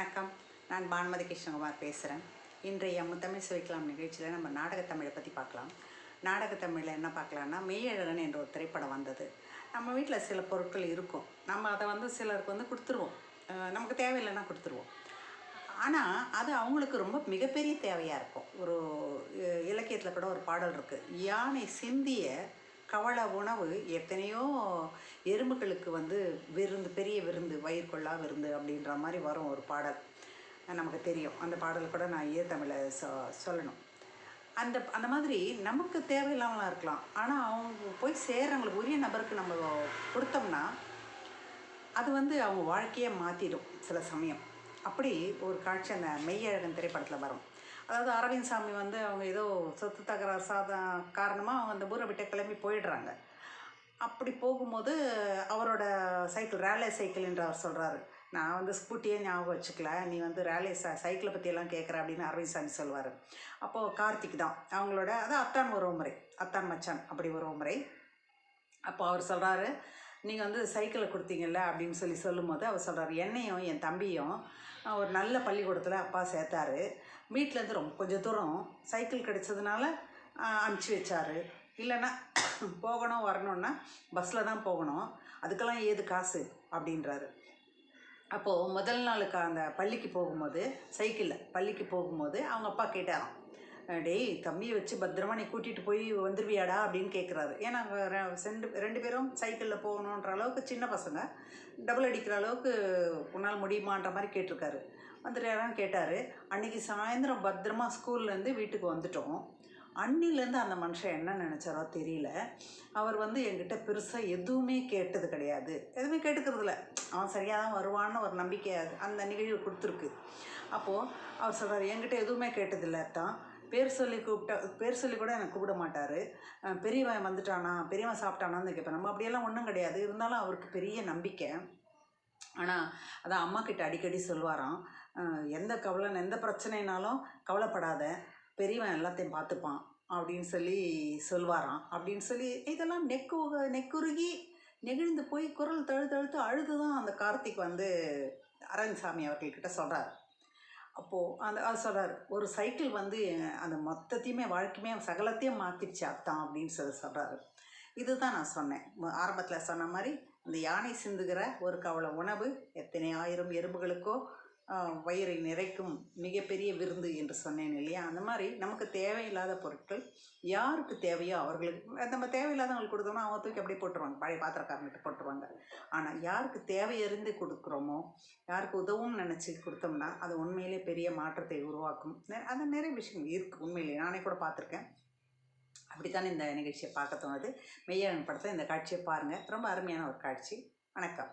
வணக்கம். நான் பானுமதி கிருஷ்ணகுமார் பேசுகிறேன் இன்றைய முத்தமிழ் சுவைக்கலாம் நிகழ்ச்சியில் நம்ம நாடகத்தமிழை பற்றி பார்க்கலாம். நாடகத்தமிழில் என்ன பார்க்கலான்னா மெய்யழகன் என்ற ஒரு திரைப்படம் வந்தது. நம்ம வீட்டில் சில பொருட்கள் இருக்கும். நம்ம அதை வந்து சிலருக்கு வந்து கொடுத்துருவோம். நமக்கு தேவையில்லைன்னா கொடுத்துருவோம். ஆனால் அது அவங்களுக்கு ரொம்ப மிகப்பெரிய தேவையாக இருக்கும். ஒரு இலக்கியத்தில் கூட ஒரு பாடல் இருக்குது யானை சிந்திய கவள உணவு எத்தனையோ எறும்புகளுக்கு வந்து விருந்து பெரிய விருந்து வயிற்கொள்ளா விருந்து அப்படின்ற மாதிரி வரும் ஒரு பாடல். நமக்கு தெரியும். அந்த பாடல் கூட நான் ஏ தமிழை சொ சொல்லணும். அந்த அந்த மாதிரி நமக்கு தேவையில்லாமலாம் இருக்கலாம். ஆனால் அவங்க போய் சேர்றவங்களுக்கு உரிய நபருக்கு நம்ம கொடுத்தோம்னா அது வந்து அவங்க வாழ்க்கையை மாற்றிடும் சில சமயம். அப்படி ஒரு காட்சி அந்த மெய்யழகன் திரைப்படத்தில் வரும். அதாவது அரவிந்த் சாமி வந்து அவங்க ஏதோ சொத்து தகராறு சாத காரணமாக அவங்க அந்த ஊரை விட்டு கிளம்பி போயிடுறாங்க. அப்படி போகும்போது அவரோட சைக்கிள் ரேலே சைக்கிள் என்று அவர் சொல்கிறாரு நான் வந்து ஸ்கூட்டியே ஞாபகம் வச்சுக்கல. நீ வந்து ரேலே ச சைக்கிளை பற்றியெல்லாம் கேட்குற அப்படின்னு அரவிந்த் சாமி சொல்லுவார் அப்போது கார்த்திக் தான் அவங்களோட அதான் அத்தான் உறவு முறை அத்தான் மச்சான் அப்படி உறவு முறை அப்போ அவர் சொல்கிறாரு நீங்கள் வந்து சைக்கிளை கொடுத்தீங்கல்ல அப்படின்னு சொல்லி சொல்லும்போது அவர் சொல்கிறார் என்னையும் என் தம்பியும் ஒரு நல்ல பள்ளிக்கூடத்தில் அப்பா சேர்த்தாரு. வீட்டிலேருந்து ரொம்ப கொஞ்சம் தூரம் சைக்கிள் கிடைச்சதுனால அனுப்பிச்சி வச்சாரு. இல்லைன்னா போகணும் வரணுன்னா பஸ்ஸில் தான் போகணும். அதுக்கெல்லாம் ஏது காசு? அப்படின்றாரு. அப்போது முதல் நாளுக்கு அந்த பள்ளிக்கு போகும்போது சைக்கிளில் பள்ளிக்கு போகும்போது அவங்க அப்பா கேட்டாராம். டேய் தம்பியை வச்சு பத்திரமா நீ கூட்டிகிட்டு போய் வந்துருவியாடா அப்படின்னு கேட்குறாரு ஏன்னா ரெண்டு ரெண்டு பேரும் சைக்கிளில் போகணுன்ற அளவுக்கு சின்ன பசங்க. டபுள் அடிக்கிற அளவுக்கு உன்னால் முடியுமான்ற மாதிரி கேட்டிருக்காரு. வந்துட்டாரான்னு கேட்டார். அன்றைக்கி சாயந்தரம் பத்திரமா ஸ்கூல்லேருந்து வீட்டுக்கு வந்துட்டோம். அன்னிலேருந்து அந்த மனுஷன் என்ன நினச்சாரோ தெரியல. அவர் வந்து என்கிட்ட பெருசாக எதுவுமே கேட்டது கிடையாது. எதுவுமே கேட்டுக்கிறதில்ல அவன் சரியாக தான் வருவான்னு ஒரு நம்பிக்கை அந்த நிகழ்வு கொடுத்துருக்கு. அப்போது அவர் சொல்கிறார் என்கிட்ட எதுவுமே கேட்டதில்ல தான் பேர் சொல்லி கூப்பிட்டா பேர் சொல்லி கூட எனக்கு கூப்பிட மாட்டார். பெரியவன் வந்துட்டானா பெரியவன் சாப்பிட்டானான்னு கேட்பேன். நம்ம அப்படியெல்லாம் ஒன்றும் கிடையாது. இருந்தாலும் அவருக்கு பெரிய நம்பிக்கை. ஆனால் அதான் அம்மா கிட்ட அடிக்கடி சொல்லுவாராம். எந்த கவலை எந்த பிரச்சனைனாலும் கவலைப்படாத. பெரியவன் எல்லாத்தையும் பார்த்துப்பான் அப்படின்னு சொல்லி சொல்வாராம் அப்படின்னு சொல்லி இதெல்லாம் நெக்கு நெக்குருகி நெகிழ்ந்து போய் குரல் தழுத்தழுத்து அழுது தான் அந்த கார்த்திக் வந்து அரவிந்த்சாமி அவர்கள்கிட்ட சொல்கிறார் அப்போது அந்த அது சொல்கிறார் ஒரு சைக்கிள் வந்து அந்த மொத்தத்தையுமே வாழ்க்கையுமே சகலத்தையும் மாற்றிடுச்சு அத்தான் அப்படின்னு சொல்லி சொல்கிறாரு இதுதான் நான் சொன்னேன். ஆரம்பத்தில் சொன்ன மாதிரி இந்த யானை சிந்துகிற ஒரு கவலை உணவு எத்தனை ஆயிரம் எறும்புகளுக்கோ வயிறை நிறைக்கும் மிகப்பெரிய விருந்து என்று சொன்னேன் இல்லையா? அந்த மாதிரி நமக்கு தேவையில்லாத பொருட்கள் யாருக்கு தேவையோ அவர்களுக்கு நம்ம தேவையில்லாதவங்களுக்கு கொடுத்தோம்னா அவங்க தூக்கி அப்படியே போட்டுருவாங்க. பழைய பாத்திரக்காரங்கிட்ட போட்டுருவாங்க. ஆனால் யாருக்கு தேவையறிந்து கொடுக்குறோமோ யாருக்கு உதவும் நினச்சி கொடுத்தோம்னா அது உண்மையிலே பெரிய மாற்றத்தை உருவாக்கும். அந்த அது நிறைய விஷயங்கள் இருக்குது உண்மையிலே. நானே கூட பார்த்துருக்கேன். அப்படித்தானே இந்த நிகழ்ச்சியை பார்க்க தோணுது. மெய்யழகன் படத்தை இந்த காட்சியை பாருங்கள் ரொம்ப அருமையான ஒரு காட்சி. வணக்கம்.